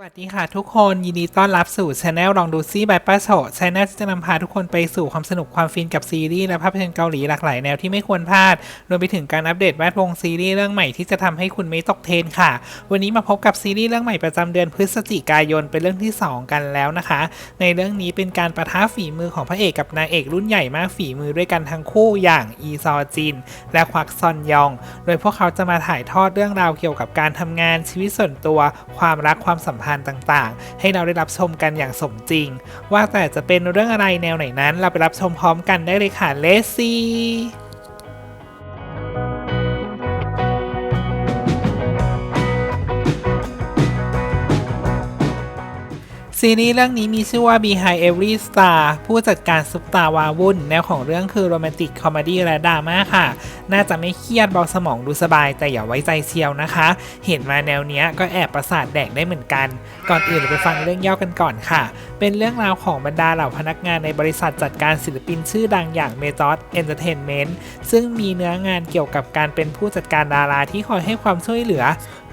สวัสดีค่ะทุกคนยินดีต้อนรับสู่ช anel ลองดูซี่บายป้าโฉช anel ที่จะนำพาทุกคนไปสู่ความสนุกความฟินกับซีรีส์และภาพยนตร์เกาหลีหลากหลายแนวที่ไม่ควรพลาด รวมไปถึงการอัปเดตแวดวงซีรีส์เรื่องใหม่ที่จะทำให้คุณไม่ตกเทรนค่ะ วันนี้มาพบกับซีรีส์เรื่องใหม่ประจำเดือนพฤศจิกายนเป็นเรื่องที่ 2 กันแล้วนะคะ ในเรื่องนี้เป็นการประท้าฝีมือของพระเอกกับนางเอกรุ่นใหญ่มากฝีมือด้วยกันทั้งคู่อย่างอีซอจิน และควักซอนยอง โดยพวกเขาจะมาถ่ายทอดเรื่องราวเกี่ยวกับการทำงานชีวิตส่วนตัว ความรักความสัมพันธ์ต่างๆ ให้เราได้รับชมกันอย่างสมจริง ว่าแต่จะเป็นเรื่องอะไรแนวไหนนั้น เราไปรับชมพร้อมกันได้เลยค่ะเลซี่ ซีรีส์เรื่องนี้มีชื่อว่า Behind Every Star ผู้จัดการซุปตาวาวุ่น แนวของเรื่องคือโรแมนติกคอมดี้และดราม่าค่ะ น่าจะไม่เครียดเบาสมองดูสบาย แต่อย่าไว้ใจเชียวนะคะ เห็นมาแนวเนี้ยก็แอบประสาทแดกได้เหมือนกัน ก่อนอื่นไปฟังเรื่องย่อกันก่อนค่ะ เป็นเรื่องราวของบรรดาเหล่าพนักงานในบริษัทจัดการศิลปินชื่อดังอย่าง Method Entertainment ซึ่งมีเนื้องานเกี่ยวกับการเป็นผู้จัดการดาราที่คอยให้ความช่วยเหลือ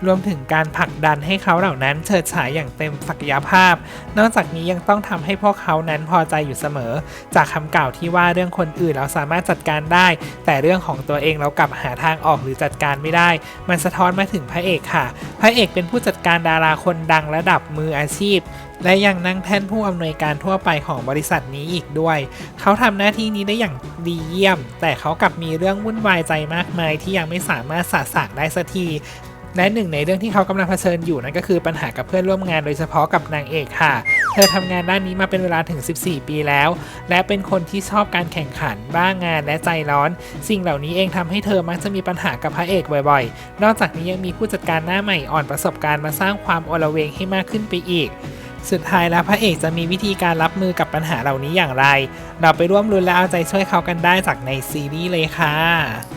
รวมถึงการผลักดันให้เขาเหล่านั้นเฉิดฉายอย่างเต็มศักยภาพนอกจากนี้ยังต้องทำให้พวกเขานั้นพอใจอยู่เสมอ จากคำกล่าวที่ว่าเรื่องคนอื่นเราสามารถจัดการได้ แต่เรื่องของตัวเองเรากลับหาทางออกหรือจัดการไม่ได้ มันสะท้อนมาถึงพระเอกค่ะ พระเอกเป็นผู้จัดการดาราคนดังระดับมืออาชีพและยังนั่งแท่นผู้อำนวยการทั่วไปของบริษัทนี้อีกด้วย เขาทำหน้าที่นี้ได้อย่างดีเยี่ยม แต่เขากลับมีเรื่องวุ่นวายใจมากมายที่ยังไม่สามารถสะสางได้สักที และหนึ่งในเรื่องที่เขากำลังเผชิญอยู่นั่นก็คือปัญหากับเพื่อนร่วมงานโดยเฉพาะกับนางเอกค่ะ เธอทำงานด้านนี้มาเป็นเวลาถึง 14 ปีแล้ว และเป็นคนที่ชอบการแข่งขัน บ้างงานและใจร้อน สิ่งเหล่านี้เองทำให้เธอมักจะมีปัญหากับพระเอกบ่อยๆ นอกจากนี้ยังมีผู้จัดการหน้าใหม่อ่อนประสบการณ์มาสร้างความโอลเวงให้มากขึ้นไปอีกสุดท้ายแล้วพระเอกจะมีวิธีการรับมือกับปัญหาเหล่านี้อย่างไร เราไปร่วมรุ้นและเอาใจช่วยเขากันได้จากในซีรีส์เลยค่ะ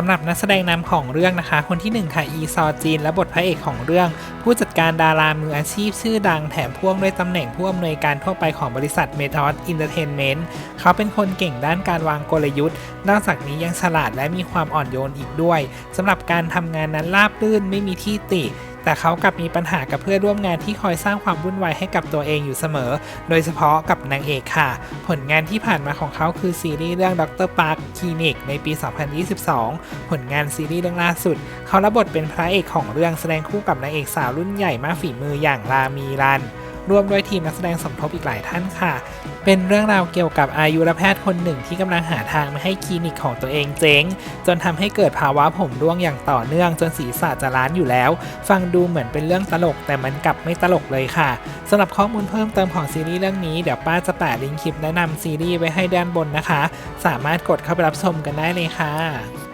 สำหรับนักแสดงนำของเรื่องนะคะ คนที่1ค่ะอีซอจีน และบทพระเอกของเรื่อง ผู้จัดการดารามืออาชีพชื่อดังแถมพ่วงด้วยตำแหน่งผู้อำนวยการทั่วไปของบริษัทเมทอสอินเตอร์เทนเมนต์เขาเป็นคนเก่งด้านการวางกลยุทธ์ นอกจากนี้ยังฉลาดและมีความอ่อนโยนอีกด้วยสำหรับการทำงานนั้นราบรื่นไม่มีที่ติ แต่เขากลับมีปัญหากับเพื่อนร่วมงานที่คอยสร้างความวุ่นวายให้กับตัวเองอยู่เสมอ โดยเฉพาะกับนางเอกค่ะ ผลงานที่ผ่านมาของเขาคือซีรีส์เรื่องดรปาร์คคลินิกในปี 2022 ผลงานซีรีส์เรื่องล่าสุด เขารับบทเป็นพระเอกของเรื่องแสดงคู่กับนางเอกสาวรุ่นใหญ่มากฝีมืออย่างรามีรัน ร่วมด้วยทีมนักแสดงสมทบอีกหลายท่านค่ะ เป็นเรื่องราวเกี่ยวกับอายุรแพทย์คนหนึ่งที่กำลังหาทางไม่ให้คลินิกของตัวเองเจ๊ง จนทำให้เกิดภาวะผมร่วงอย่างต่อเนื่องจนศีรษะจะล้านอยู่แล้ว ฟังดูเหมือนเป็นเรื่องตลกแต่มันกลับไม่ตลกเลยค่ะสำหรับข้อมูลเพิ่มเติมของซีรีส์เรื่องนี้เดี๋ยวป้าจะแปะลิงก์คลิปแนะนำซีรีส์ไว้ให้ด้านบนนะคะ สามารถกดเข้าไปรับชมกันได้เลยค่ะ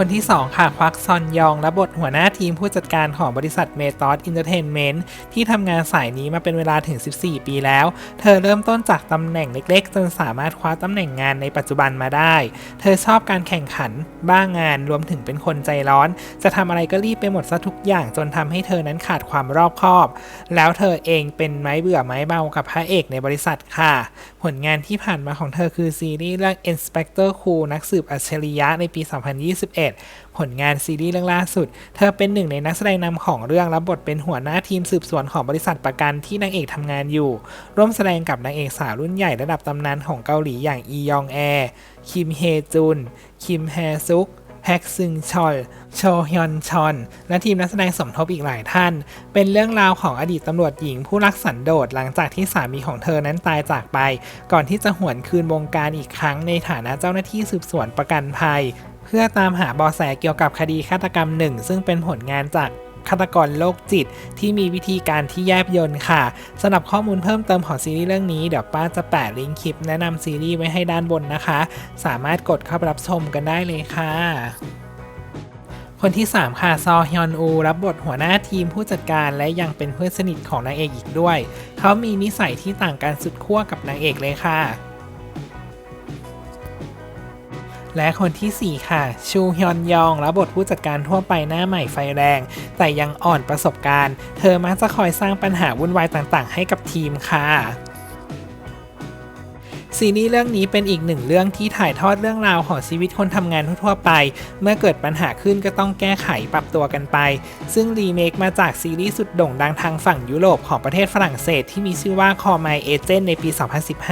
คนที่ 2 ค่ะควักซอนยองและบทหัวหน้าทีมผู้จัดการของบริษัทเมทอ d อินเตอร์เทนเมนต์ที่ทำงานสายนี้มาเป็นเวลาถึง 14 ปีแล้ว เธอเริ่มต้นจากตำแหน่งเล็กๆ จนสามารถคว้าตำแหน่งงานในปัจจุบันมาได้ เธอชอบการแข่งขัน บ้างงานรวมถึงเป็นคนใจร้อน จะทำอะไรก็รีบไปหมดซะทุกอย่างจนทำให้เธอนั้นขาดความรอบคอบ แล้วเธอเองเป็นไม้เบื่อไม้เบากับพระเอกในบริษัทค่ะ ลงานที่ผ่านมาของเธอคือซีรีส์เรื่อง Inspector Cool นักสืบอัจฉริยะในปี 2021 ผลงานซีรีส์เรื่องล่าสุด เธอเป็นหนึ่งในนักแสดงนำของเรื่องรับบทเป็นหัวหน้าทีมสืบสวนของบริษัทประกันที่นางเอกทำงานอยู่ ร่วมแสดงกับนางเอกสาวรุ่นใหญ่ระดับตำนานของเกาหลีอย่างอียองแอ คิมเฮจุน คิมแฮซุก แฮกซึงชอลโชฮยอนชอน และทีมนักแสดงสมทบอีกหลายท่าน เป็นเรื่องราวของอดีตตำรวจหญิงผู้รักสันโดษหลังจากที่สามีของเธอนั้นตายจากไป ก่อนที่จะหวนคืนวงการอีกครั้งในฐานะเจ้าหน้าที่สืบสวนประกันภัย เพื่อตามหาเบาะแสเกี่ยวกับคดีฆาตกรรมหนึ่งซึ่งเป็นผลงานจาก ฆาตกรโรคจิต ที่มีวิธีการที่แยบยลค่ะสำหรับข้อมูลเพิ่มเติมของซีรีส์เรื่องนี้เดี๋ยวป้าจะแปะลิงก์คลิปแนะนำซีรีส์ไว้ให้ด้านบนนะคะ สามารถกดเข้ารับชมกันได้เลยค่ะคนที่ 3 ค่ะ ซอฮยอนอู รับบทหัวหน้าทีมผู้จัดการและยังเป็นเพื่อนสนิทของนางเอกอีกด้วย เขามีนิสัยที่ต่างกันสุดขั้วกับนางเอกเลยค่ะ และคนทีสี่ 4 ค่ะ ชูฮยอนยองรับบทผู้จัดการทั่วไปหน้าใหม่ไฟแรง แต่ยังอ่อนประสบการณ์ เธอมักจะคอยสร้างปัญหาวุ่นวายต่างๆ ให้กับทีมค่ะซีรีส์เรื่องนี้เป็นอีกหนึ่งเรื่องที่ถ่ายทอดเรื่องราวของชีวิตคนทำงานทั่วๆไป เมื่อเกิดปัญหาขึ้นก็ต้องแก้ไขปรับตัวกันไป ซึ่งรีเมคมาจากซีรีส์สุดโด่งดังทางฝั่งยุโรปของประเทศฝรั่งเศสที่มีชื่อว่า Call My Agent ในปี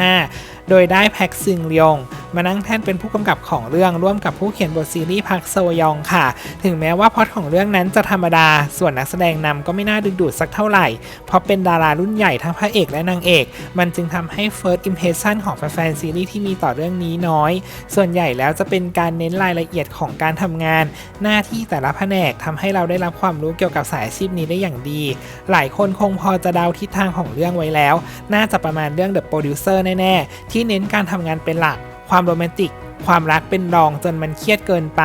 2015 โดยได้แพ็กซึงเลียง มานั่งแท่นเป็นผู้กำกับของเรื่องร่วมกับผู้เขียนบทซีรีส์พักโซยองค่ะ ถึงแม้ว่าพอตของเรื่องนั้นจะธรรมดา ส่วนนักแสดงนำก็ไม่น่าดึงดูดสักเท่าไหร่ เพราะเป็นดารารุ่นใหญ่ทั้งพระเอกและนางเอก มันจึงทำให้ first impression ของแฟนๆซีรีส์ที่มีต่อเรื่องนี้น้อย ส่วนใหญ่แล้วจะเป็นการเน้นรายละเอียดของการทำงาน หน้าที่แต่ละแผนกทำให้เราได้รับความรู้เกี่ยวกับสายอาชีพนี้ได้อย่างดี หลายคนคงพอจะเดาทิศทางของเรื่องไว้แล้ว น่าจะประมาณเรื่อง The Producer แน่ ๆ ที่เน้นการทำงานเป็นหลัก ความโรแมนติก ความรักเป็นรองจนมันเครียดเกินไป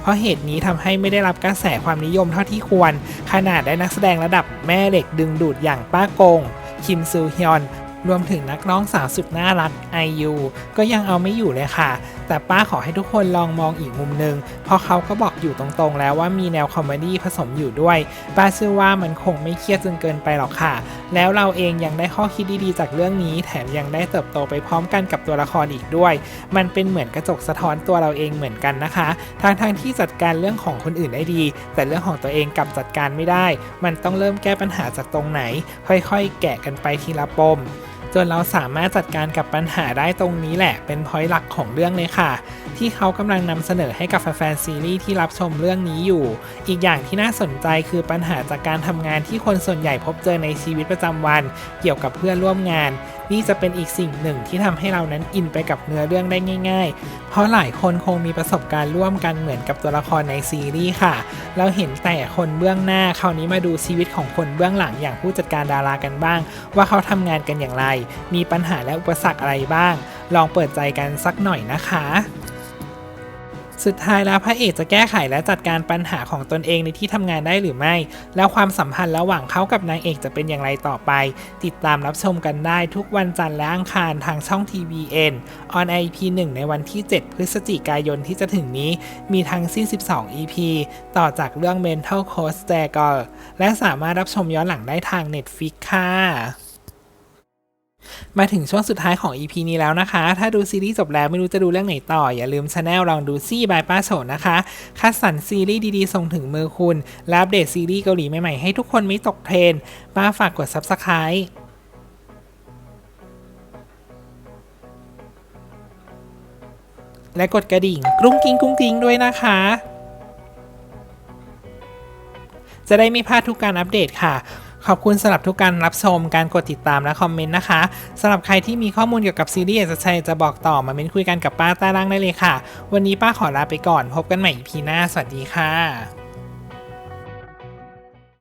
เพราะเหตุนี้ทำให้ไม่ได้รับกระแสความนิยมเท่าที่ควร ขนาดได้นักแสดงระดับแม่เหล็กดึงดูดอย่างป้ากง คิมซูฮยอน รวมถึงนักร้องสาวสุดน่ารักไอยูก็ยังเอาไม่อยู่เลยค่ะ แต่ป้าขอให้ทุกคนลองมองอีกมุมหนึ่งเพราะเขาก็บอกอยู่ตรงๆ แล้วว่ามีแนวคอมเมดี้ผสมอยู่ด้วย ป้าเชื่อว่ามันคงไม่เครียดจนเกินไปหรอกค่ะ แล้วเราเองยังได้ข้อคิดดีๆจากเรื่องนี้ แถมยังได้เติบโตไปพร้อมกันกับตัวละครอีกด้วย มันเป็นเหมือนกระจกสะท้อนตัวเราเองเหมือนกันนะคะทางทางที่จัดการเรื่องของคนอื่นได้ดี แต่เรื่องของตัวเองกลับจัดการไม่ได้ มันต้องเริ่มแก้ปัญหาจากตรงไหน ค่อยๆ แกะกันไปทีละปม จนเราสามารถจัดการกับปัญหาได้ตรงนี้แหละ เป็นพอยต์หลักของเรื่องเลยค่ะ ที่เขากำลังนำเสนอให้กับแฟนๆซีรีส์ที่รับชมเรื่องนี้อยู่ อีกอย่างที่น่าสนใจคือปัญหาจากการทำงานที่คนส่วนใหญ่พบเจอในชีวิตประจำวัน เกี่ยวกับเพื่อนร่วมงาน นี่จะเป็นอีกสิ่งหนึ่งที่ทำให้เรานั้นอินไปกับเนื้อเรื่องได้ง่าย ๆ เพราะหลายคนคงมีประสบการณ์ร่วมกันเหมือนกับตัวละครในซีรีส์ค่ะ เราเห็นแต่คนเบื้องหน้าคราวนี้มาดูชีวิตของคนเบื้องหลังอย่างผู้จัดการดารากันบ้าง ว่าเขาทำงานกันอย่างไร มีปัญหาและอุปสรรคอะไรบ้าง ลองเปิดใจกันสักหน่อยนะคะ สุดท้ายแล้วพระเอกจะแก้ไขและจัดการปัญหาของตนเองในที่ทำงานได้หรือไม่ แล้วความสัมพันธ์ระหว่างเขากับนางเอกจะเป็นอย่างไรต่อไป ติดตามรับชมกันได้ทุกวันจันทร์และอังคารทางช่อง TVN on IP 1ในวันที่ 7 พฤศจิกายนที่จะถึงนี้ มีทั้งสิ้น 12 EP ต่อจากเรื่อง Mental Coach s t a g e r และสามารถรับชมย้อนหลังได้ทาง Netflix ค่ะ มาถึงช่วงสุดท้ายของ EP นี้แล้วนะคะ ถ้าดูซีรีส์จบแล้วไม่รู้จะดูเรื่องไหนต่อ อย่าลืมช anel ลองดูซี่บายป้าโฉนนะคะ คัดสรรซีรีส์ดีๆ ส่งถึงมือคุณและอัปเดตซีรีส์เกาหลีใหม่ ๆ ให้ทุกคนไม่ตกเทรนป้าฝากกด Subscribe และกดกระดิ่ง กรุ้งกิ้งกรุ้งกิ้งด้วยนะคะ จะได้ไม่พลาดทุกการอัปเดตค่ะ ขอบคุณสำหรับทุกการรับชม การกดติดตามและคอมเมนต์นะคะสำหรับใครที่มีข้อมูลเกี่ยวกับซีรีส์อยากจะแชร์จะบอกต่อมาเม้นคุยกันกับป้าใต้ล่างได้เลยค่ะ วันนี้ป้าขอลาไปก่อน พบกันใหม่ EP หน้า สวัสดีค่ะ